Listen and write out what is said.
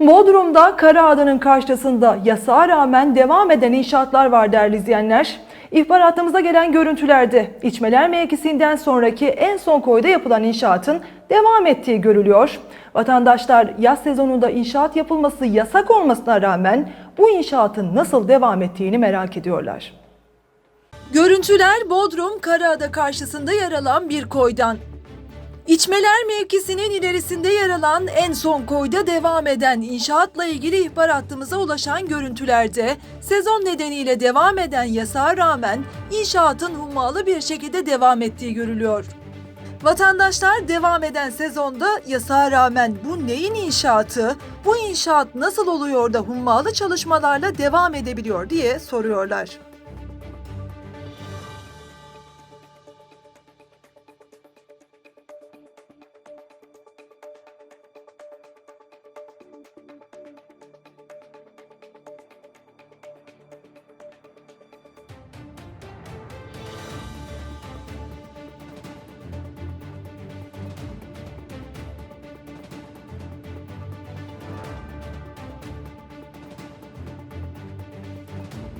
Bodrum'da Karaada'nın karşısında yasağa rağmen devam eden inşaatlar var değerli izleyenler. İhbaratımıza gelen görüntülerde içmeler mevkisinden sonraki en son koyda yapılan inşaatın devam ettiği görülüyor. Vatandaşlar yaz sezonunda inşaat yapılması yasak olmasına rağmen bu inşaatın nasıl devam ettiğini merak ediyorlar. Görüntüler Bodrum Karaada karşısında yer alan bir koydan. İçmeler mevkisinin ilerisinde yer alan en son koyda devam eden inşaatla ilgili ihbar hattımıza ulaşan görüntülerde sezon nedeniyle devam eden yasağa rağmen inşaatın hummalı bir şekilde devam ettiği görülüyor. Vatandaşlar devam eden sezonda yasağa rağmen bu neyin inşaatı, bu inşaat nasıl oluyor da hummalı çalışmalarla devam edebiliyor diye soruyorlar.